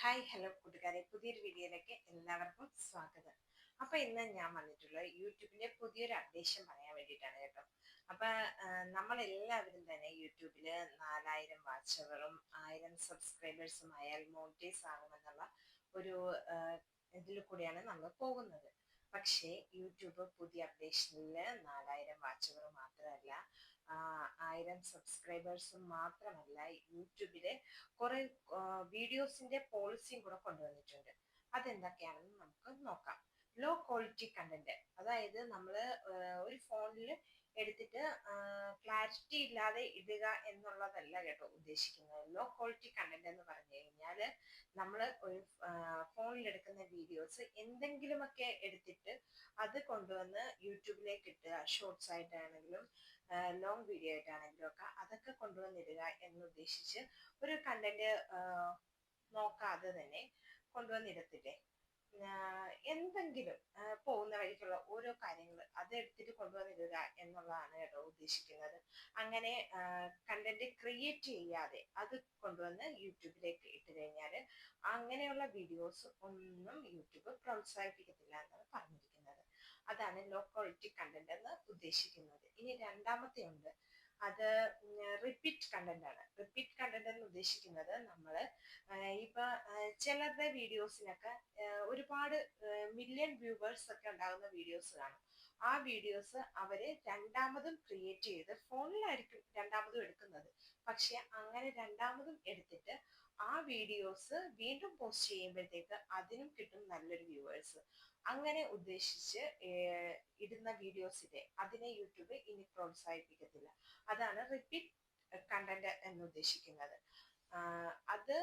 Hi hello കൂട്ടുകാരെ. പുതിയൊരു വീഡിയോയിലേക്ക് എല്ലാവർക്കും സ്വാഗതം. അപ്പോൾ ഇന്ന് ഞാൻ വന്നിട്ടുള്ളത് യൂട്യൂബിന്റെ പുതിയൊരു അപ്ഡേഷൻ പറയാൻ വേണ്ടിയിട്ടാണ് കേട്ടോ. അപ്പോൾ നമ്മളെല്ലാവരും തന്നെ യൂട്യൂബിൽ നാലായിരം വാച്ചവറും ആയിരം സബ്സ്ക്രൈബേഴ്സും ആയാൽ മോണിറ്റൈസ് ആകുമെന്നുള്ള ഒരു ഇതിൽ കൂടിയാണ് നമ്മൾ പോകുന്നത്. പക്ഷേ യൂട്യൂബ് പുതിയ അപ്ഡേഷനിൽ നാലായിരം വാച്ചവർ മാത്രമല്ല ആയിരം സബ്സ്ക്രൈബേഴ്സും മാത്രമല്ല യൂട്യൂബിലെ കുറെ വീഡിയോസിന്റെ പോളിസിയും കൂടെ കൊണ്ടുവന്നിട്ടുണ്ട്. അതെന്തൊക്കെയാണെന്ന് നമുക്ക് നോക്കാം. ലോ ക്വാളിറ്റി കണ്ടന്റ് അതായത് നമ്മൾ ഒരു ഫോണിൽ എടുത്തിട്ട് ക്ലാരിറ്റി ഇല്ലാതെ ഇടുക എന്നുള്ളതല്ല കേട്ടോ ഉദ്ദേശിക്കുന്നത്. ലോ ക്വാളിറ്റി കണ്ടന്റ് എന്ന് പറഞ്ഞു കഴിഞ്ഞാൽ നമ്മൾ ഒരു ഫോണിൽ എടുക്കുന്ന വീഡിയോസ് എന്തെങ്കിലുമൊക്കെ എടുത്തിട്ട് അത് കൊണ്ടുവന്ന് യൂട്യൂബിലേക്ക് ഇട്ടുക ഷോർട്സ് ആയിട്ടാണെങ്കിലും ലോങ് വീഡിയോ ആയിട്ടാണെങ്കിലും ഒക്കെ അതൊക്കെ കൊണ്ടുവന്നിടുക എന്നുദ്ദേശിച്ച് ഒരു കണ്ടന്റ് നോക്കാതെ തന്നെ കൊണ്ടുവന്നിടത്തില്ലേ? എന്തെങ്കിലും പോകുന്ന വഴിക്കുള്ള ഓരോ കാര്യങ്ങൾ അത് എടുത്തിട്ട് കൊണ്ടുവന്നിടുക എന്നുള്ളതാണ് കേട്ടോ ഉദ്ദേശിക്കുന്നത്. അങ്ങനെ കണ്ടന്റ് ക്രിയേറ്റ് ചെയ്യാതെ അത് കൊണ്ടുവന്ന് യൂട്യൂബിലേക്ക് ഇട്ട് കഴിഞ്ഞാൽ അങ്ങനെയുള്ള വീഡിയോസ് ഒന്നും യൂട്യൂബ് പ്രോത്സാഹിപ്പിക്കത്തില്ല എന്നാണ് പറഞ്ഞിരിക്കുന്നത്. അതാണ് ലോ ക്വാളിറ്റി കണ്ടന്റ് എന്ന് ഉദ്ദേശിക്കുന്നത്. ഇനി രണ്ടാമത്തെ ഉണ്ട്. അത് റിപ്പീറ്റ് കണ്ടന്റ് ആണ്. റിപ്പീറ്റ് കണ്ടന്റ് എന്ന് ഉദ്ദേശിക്കുന്നത് നമ്മൾ ഇപ്പൊ ചിലരുടെ വീഡിയോസിനൊക്കെ ഒരുപാട് മില്യൺ വ്യൂവേഴ്സ് ഒക്കെ ഉണ്ടാകുന്ന വീഡിയോസ് കാണും. ആ വീഡിയോസ് അവർ രണ്ടാമതും ക്രിയേറ്റ് ചെയ്ത് ഫോണിലായിരിക്കും രണ്ടാമതും എടുക്കുന്നത്. പക്ഷെ അങ്ങനെ രണ്ടാമതും എടുത്തിട്ട് ആ വീഡിയോസ് വീണ്ടും പോസ്റ്റ് ചെയ്യുമ്പോഴത്തേക്ക് അതിനും കിട്ടും നല്ലൊരു വ്യൂവേഴ്സ് അങ്ങനെ ഉദ്ദേശിച്ച് ഇടുന്ന വീഡിയോസിലെ അതിനെ യൂട്യൂബ് ഇനി പ്രോത്സാഹിപ്പിക്കത്തില്ല. അതാണ് റിപ്പീറ്റ് കണ്ടന്റ് എന്ന് ഉദ്ദേശിക്കുന്നത്. അത്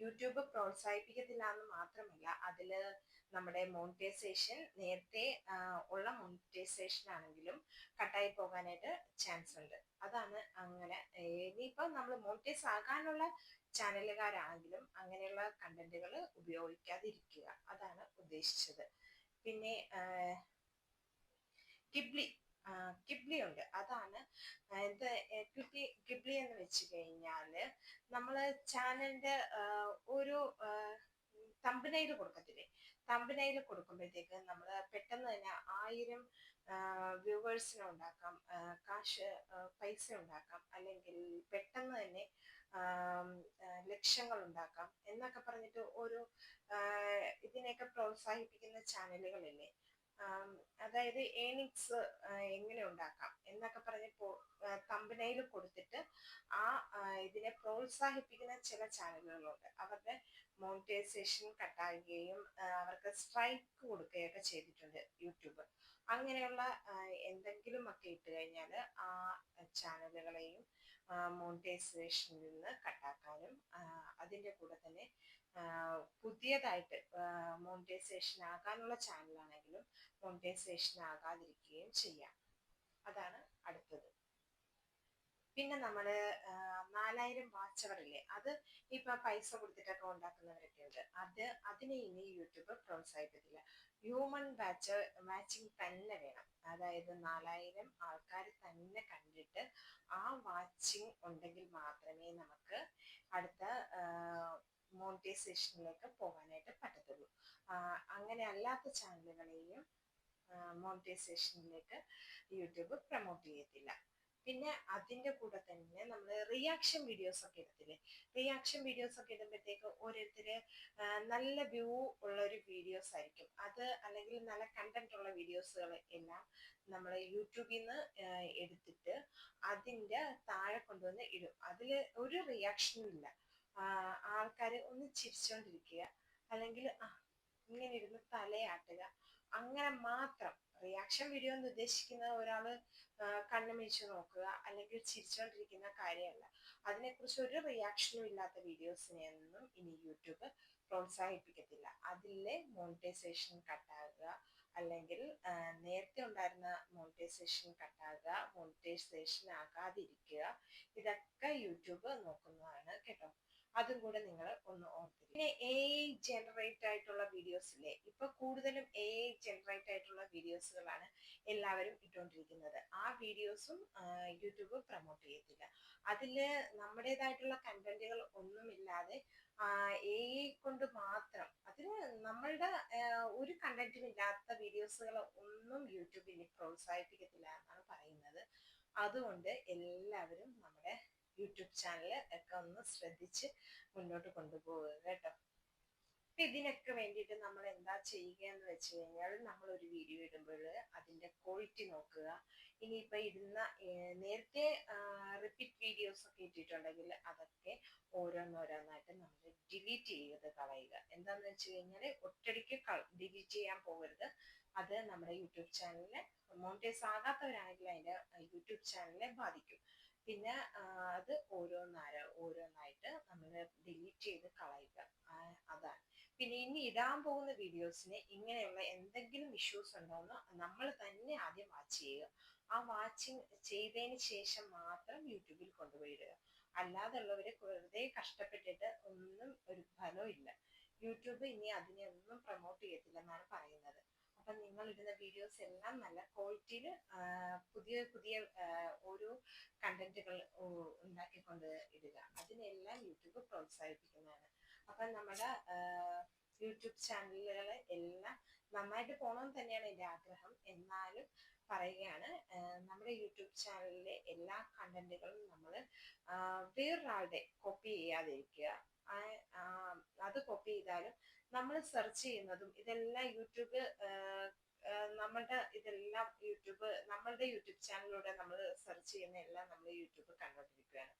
യൂട്യൂബ് പ്രോത്സാഹിപ്പിക്കത്തില്ല എന്ന് മാത്രമല്ല അതിൽ നമ്മുടെ മോണിറ്റൈസേഷൻ നേരത്തെ ഉള്ള മോണിറ്റൈസേഷൻ ആണെങ്കിലും കട്ടായി പോകാനായിട്ട് ചാൻസ് ഉണ്ട്. അതാണ് അങ്ങനെ ഇനിയിപ്പോൾ നമ്മൾ മോണിറ്റൈസ് ആകാനുള്ള ചാനലുകാരാണെങ്കിലും അങ്ങനെയുള്ള കണ്ടന്റുകൾ ഉപയോഗിക്കാതിരിക്കുക. അതാണ് ഉദ്ദേശിച്ചത്. പിന്നെ കിബ്ലി. കിബ്ലി ഉണ്ട്. അതാണ് ഇത് കിബ്ലി കിബ്ലി എന്ന് വെച്ച് കഴിഞ്ഞാൽ നമ്മൾ ചാനലിന്റെ ഒരു തമ്പനയിൽ കൊടുക്കത്തില്ലേ? തമ്പനയിൽ കൊടുക്കുമ്പോഴത്തേക്ക് നമ്മൾ പെട്ടെന്ന് തന്നെ ആയിരം വ്യൂവേഴ്സിനെ ഉണ്ടാക്കാം കാശ് പൈസ ഉണ്ടാക്കാം അല്ലെങ്കിൽ പെട്ടെന്ന് തന്നെ ലക്ഷ്യങ്ങൾ ഉണ്ടാക്കാം എന്നൊക്കെ പറഞ്ഞിട്ട് ഒരു ഇതിനെയൊക്കെ പ്രോത്സാഹിപ്പിക്കുന്ന ചാനലുകളില്ലേ? അതായത് ഏണിങ്സ് എങ്ങനെ ഉണ്ടാക്കാം എന്നൊക്കെ പറഞ്ഞ് കമ്പനിയിൽ കൊടുത്തിട്ട് ആ ഇതിനെ പ്രോത്സാഹിപ്പിക്കുന്ന ചില ചാനലുകളുണ്ട്. അവരുടെ മോണിറ്റൈസേഷൻ കട്ടാകുകയും അവർക്ക് സ്ട്രൈക്ക് കൊടുക്കുകയൊക്കെ ചെയ്തിട്ടുണ്ട് യൂട്യൂബ്. അങ്ങനെയുള്ള എന്തെങ്കിലും ഒക്കെ ഇട്ട് കഴിഞ്ഞാൽ ആ ചാനലുകളെയും മോണിറ്റൈസേഷനിൽ നിന്ന് കട്ടാക്കാനും അതിന്റെ കൂടെ തന്നെ പുതിയതായിട്ട് മോണിറ്റൈസേഷൻ ആകാനുള്ള ചാനലാണെങ്കിലും മോണിറ്റൈസേഷൻ ആകാതിരിക്കുകയും ചെയ്യാം. അതാണ് അടുത്തത്. പിന്നെ നമ്മൾ നാലായിരം വാച്ചവറില്ലേ അത് ഇപ്പൊ പൈസ കൊടുത്തിട്ടൊക്കെ ഉണ്ടാക്കുന്നവരൊക്കെ ഉണ്ട്. അത് അതിനെ ഇനി യൂട്യൂബ് പ്രോത്സാഹിപ്പിക്കില്ല. ഹ്യൂമൻ വാച്ച് മാച്ചിങ് തന്നെ വേണം. അതായത് നാലായിരം ആൾക്കാർ തന്നെ കണ്ടിട്ട് ആ വാച്ചിങ് ഉണ്ടെങ്കിൽ മാത്രമേ നമുക്ക് അടുത്ത മോണിറ്റൈസേഷനിലേക്ക് പോകാനായിട്ട് പറ്റത്തുള്ളൂ. അങ്ങനെ അല്ലാത്ത ചാനലുകളെയും മോണിറ്റൈസേഷനിലേക്ക് യൂട്യൂബ് പ്രൊമോട്ട് ചെയ്യത്തില്ല. പിന്നെ അതിന്റെ കൂടെ തന്നെ നമ്മൾ റിയാക്ഷൻ വീഡിയോസ് ഒക്കെ ഇടത്തില്ലേ? റിയാക്ഷൻ വീഡിയോസ് ഒക്കെ ഇടുമ്പോഴത്തേക്ക് ഓരോരുത്തര് നല്ല വ്യൂ ഉള്ള ഒരു വീഡിയോസ് ആയിരിക്കും. അത് അല്ലെങ്കിൽ നല്ല കണ്ടന്റ് ഉള്ള വീഡിയോസുകൾ എല്ലാം നമ്മൾ യൂട്യൂബിൽ നിന്ന് എടുത്തിട്ട് അതിന്റെ താഴെ കൊണ്ടുവന്ന് ഇടും. അതിൽ ഒരു റിയാക്ഷനും ഇല്ല. ആൾക്കാർ ഒന്ന് ചിരിച്ചുകൊണ്ടിരിക്കുക അല്ലെങ്കിൽ ഇങ്ങനെ ഇരുന്ന് തലയാട്ടുക. അങ്ങനെ മാത്രം റിയാക്ഷൻ വീഡിയോ എന്ന് ഉദ്ദേശിക്കുന്നത് ഒരാൾ കണ്ണുമിഴിച്ച് നോക്കുക അല്ലെങ്കിൽ ചിരിച്ചുകൊണ്ടിരിക്കുന്ന കാര്യമല്ല. അതിനെക്കുറിച്ച് ഒരു റിയാക്ഷനും ഇല്ലാത്ത വീഡിയോസിനെയൊന്നും ഇനി യൂട്യൂബ് പ്രോത്സാഹിപ്പിക്കത്തില്ല. അതിലെ മോണിറ്റൈസേഷൻ കട്ടാകുക അല്ലെങ്കിൽ നേരത്തെ ഉണ്ടായിരുന്ന മോണിറ്റൈസേഷൻ കട്ടാകുക മോണിറ്റൈസേഷൻ ആകാതിരിക്കുക. ഇതൊക്കെ യൂട്യൂബ് നോക്കുന്നതാണ് കേട്ടോ. അതും കൂടെ നിങ്ങൾ ഒന്ന് ഓർത്തിരിക്കും പിന്നെ എ ജനറേറ്റ് ആയിട്ടുള്ള വീഡിയോസിലെ ഇപ്പൊ കൂടുതലും എ ജനറേറ്റ് ആയിട്ടുള്ള വീഡിയോസുകളാണ് എല്ലാവരും ഇട്ടുകൊണ്ടിരിക്കുന്നത് ആ വീഡിയോസും യൂട്യൂബ് പ്രൊമോട്ട് ചെയ്യത്തില്ല. അതിൽ നമ്മുടേതായിട്ടുള്ള കണ്ടന്റുകൾ ഒന്നുമില്ലാതെ എ കൊണ്ട് മാത്രം അതിന് നമ്മളുടെ ഒരു കണ്ടന്റും ഇല്ലാത്ത വീഡിയോസുകൾ ഒന്നും യൂട്യൂബ് ഇനി പ്രോത്സാഹിപ്പിക്കത്തില്ല എന്നാണ് പറയുന്നത്. അതുകൊണ്ട് എല്ലാവരും നമ്മുടെ യൂട്യൂബ് ചാനൽ ഒക്കെ ഒന്ന് ശ്രദ്ധിച്ച് മുന്നോട്ട് കൊണ്ടുപോവുക കേട്ടോ. അപ്പൊ ഇതിനൊക്കെ വേണ്ടിയിട്ട് നമ്മൾ എന്താ ചെയ്യുക എന്ന് വെച്ച് കഴിഞ്ഞാൽ നമ്മൾ ഒരു വീഡിയോ ഇടുമ്പോൾ അതിന്റെ ക്വാളിറ്റി നോക്കുക. ഇനിയിപ്പോൾ ഇടുന്ന നേരത്തെ റിപ്പീറ്റ് വീഡിയോസ് ഒക്കെ ഇട്ടിട്ടുണ്ടെങ്കിൽ അതൊക്കെ ഓരോന്നോരോന്നായിട്ട് നമ്മൾ ഡിലീറ്റ് ചെയ്ത് കളയുക. എന്താന്ന് വെച്ച് കഴിഞ്ഞാൽ ഒറ്റടിക്ക് ഡിലീറ്റ് ചെയ്യാൻ പോകരുത്. അത് നമ്മുടെ യൂട്യൂബ് ചാനലിനെ മോണിറ്റൈസ് ആകാത്തവരാണെങ്കിൽ അതിന്റെ യൂട്യൂബ് ചാനലിനെ ബാധിക്കും. പിന്നെ അത് ഓരോന്നാര ഓരോന്നായിട്ട് നമ്മൾ ഡിലീറ്റ് ചെയ്ത് കളയുക. അതാണ്. പിന്നെ ഇനി ഇടാൻ പോകുന്ന വീഡിയോസിന് ഇങ്ങനെയുള്ള എന്തെങ്കിലും ഇഷ്യൂസ് ഉണ്ടോയെന്ന് നമ്മൾ തന്നെ ആദ്യം വാച്ച് ചെയ്യുക. ആ വാച്ചിങ് ചെയ്തതിന് ശേഷം മാത്രം യൂട്യൂബിൽ കൊണ്ടുപോയി ഇടുക അല്ലാതുള്ളവരെ വെറുതെ കഷ്ടപ്പെട്ടിട്ട് ഒന്നും ഒരു ഫലവും ഇല്ല. യൂട്യൂബ് ഇനി അതിനെ ഒന്നും പ്രൊമോട്ട് ചെയ്യത്തില്ലെന്നാണ് പറയുന്നത്. അപ്പൊ നിങ്ങൾ ഇടുന്ന വീഡിയോസ് എല്ലാം നല്ല ക്വാളിറ്റിയിൽ പുതിയ പുതിയ ഓരോ കണ്ടന്റുകൾ ഉണ്ടാക്കിക്കൊണ്ട് ഇടുക. അതിനെല്ലാം യൂട്യൂബ് പ്രോത്സാഹിപ്പിക്കുന്നതാണ്. അപ്പൊ നമ്മുടെ യൂട്യൂബ് ചാനലുകൾ എല്ലാം നന്നായിട്ട് പോകണമെന്ന് തന്നെയാണ് എന്റെ ആഗ്രഹം. എന്നാലും പറയുകയാണ് നമ്മുടെ യൂട്യൂബ് ചാനലിലെ എല്ലാ കണ്ടന്റുകളും നമ്മൾ വേറൊരാളുടെ കോപ്പി ചെയ്യാതിരിക്കുക. അത് കോപ്പി ചെയ്താലും നമ്മൾ സെർച്ച് ചെയ്യുന്നതും ഇതെല്ലാം യൂട്യൂബ് നമ്മളുടെ ഇതെല്ലാം യൂട്യൂബ് നമ്മളുടെ യൂട്യൂബ് ചാനലിലൂടെ നമ്മൾ സെർച്ച് ചെയ്യുന്ന എല്ലാം നമ്മൾ യൂട്യൂബ് കണ്ടുകൊണ്ടിരിക്കുകയാണ്.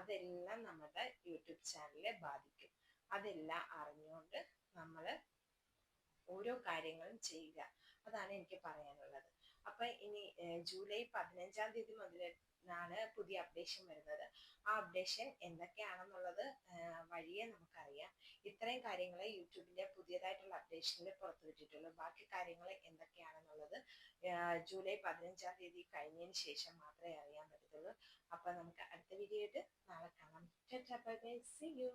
അതെല്ലാം നമ്മുടെ യൂട്യൂബ് ചാനലിനെ ബാധിക്കും. അതെല്ലാം അറിഞ്ഞുകൊണ്ട് നമ്മൾ ഓരോ കാര്യങ്ങളും ചെയ്യുക. അതാണ് എനിക്ക് പറയാനുള്ളത്. അപ്പൊ ഇനി ജൂലൈ പതിനഞ്ചാം തീയതി മുതൽ ാണ് പുതിയ അപ്ഡേഷൻ വരുന്നത്. ആ അപ്ഡേഷൻ എന്തൊക്കെയാണെന്നുള്ളത് വഴിയെ നമുക്കറിയാം. ഇത്രയും കാര്യങ്ങളെ യൂട്യൂബിന്റെ പുതിയതായിട്ടുള്ള അപ്ഡേഷനിൽ പുറത്തു വിട്ടിട്ടുള്ളൂ ബാക്കി കാര്യങ്ങൾ എന്തൊക്കെയാണെന്നുള്ളത് ജൂലൈ പതിനഞ്ചാം തീയതി കഴിഞ്ഞതിന് ശേഷം മാത്രമേ അറിയാൻ പറ്റത്തുള്ളൂ. അപ്പൊ നമുക്ക് അടുത്ത വീഡിയോ ആയിട്ട് നാളെ കാണാം. C U